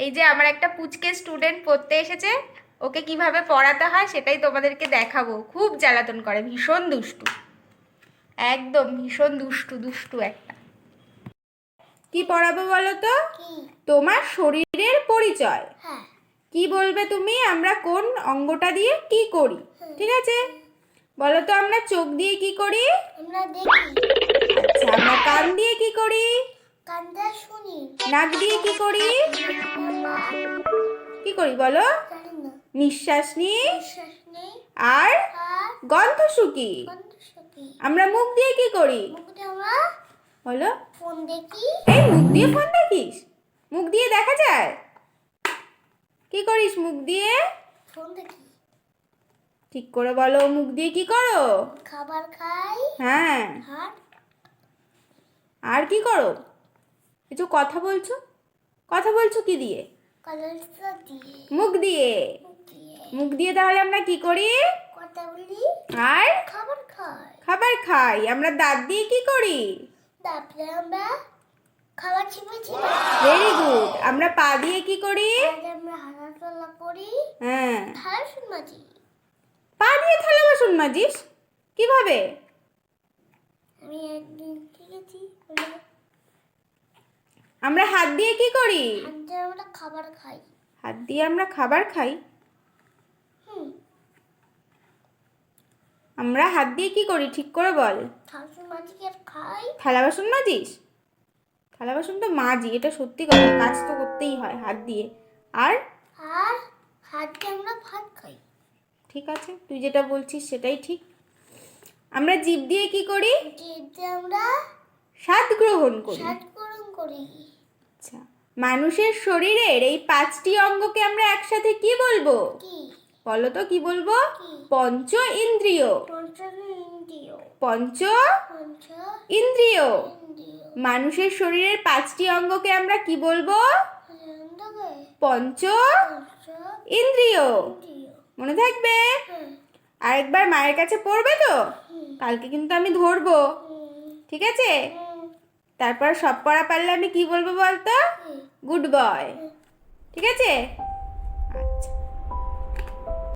এই যে আমার একটা পুচকে স্টুডেন্ট পড়তে এসেছে ওকে কীভাবে পড়াতে হয় সেটাই তোমাদেরকে দেখাবো। খুব জ্বালাতন করে ভীষণ দুষ্টু। একদম ভীষণ দুষ্টু দুষ্টু একটা। কি পড়াবো বলো তো? তোমার শরীরের পরিচয়। হ্যাঁ। কি বলবে তুমি? আমরা কোন অঙ্গটা দিয়ে কি করি? ঠিক আছে? বলো তো আমরা চোখ দিয়ে কি করি? আমরা দেখি। আচ্ছা আমরা কান দিয়ে কি করি? কান্দা শুনি। নাক দিয়ে কি করি? কি করি বলো? নিঃশ্বাস নিই আর গন্ধ শুকি। আমরা মুখ দিয়ে কি করি? বলো। এই মুখ দিয়ে ফোন দেখিস? মুখ দিয়ে দেখা যায়? কি করিস মুখ দিয়ে? ঠিক করে বলো মুখ দিয়ে কি করো? খাবার খাই। হ্যাঁ। আর কি করো? কিছু কথা বলছো? কথা বলছো কি দিয়ে? মুখ দিয়ে? মুখ দিয়ে। তাহলে আমরা কি করি? আর? খাবার খাই। খাবার খাই। আমরা দাঁত দিয়ে কি করি? তারপরে আমরা খাবার চিপে চিপে ভেরি গুড আমরা পা দিয়ে কি করি? আমরা হাঁটাচলা করি। হ্যাঁ। থালা পা দিয়ে থালা বাসন মাজিস? কীভাবে? আমি একদিন শিখেছি। আমরা হাত দিয়ে কি করি? আমরা খাবার খাই। হাত দিয়ে আমরা খাবার খাই? আমরা হাত দিয়ে কি করি? ঠিক করে বল। থালা বাসন মাজিস? থালা বাসন তো মাজি এটা সত্যি কথা কাজ তো করতেই হয় হাত দিয়ে। আর? আর হাতে আমরা ভাত খাই। ঠিক আছে তুই যেটা বলছিস সেটাই ঠিক। আমরা জিভ দিয়ে কি করি? যেতে আমরা স্বাদ গ্রহণ করি। সাত গরম করি। আচ্ছা মানুষের শরীরের এই পাঁচটি অঙ্গকে আমরা একসাথে কি বলব? বলো তো কি বলব? পঞ্চ ইন্দ্রিয়। পঞ্চ ইন্দ্রিয়। মানুষের শরীরের পাঁচটি অঙ্গকে আমরা কি বলব? পঞ্চ ইন্দ্রিয়। মনে থাকবে? হ্যাঁ। আরেকবার মায়ের কাছে পড়বে তো? কালকে কিন্তু আমি ধরবো। ঠিক আছে? তারপর সব পড়া পারলে আমি কি বলব বলতো? গুড বয় ঠিক আছে?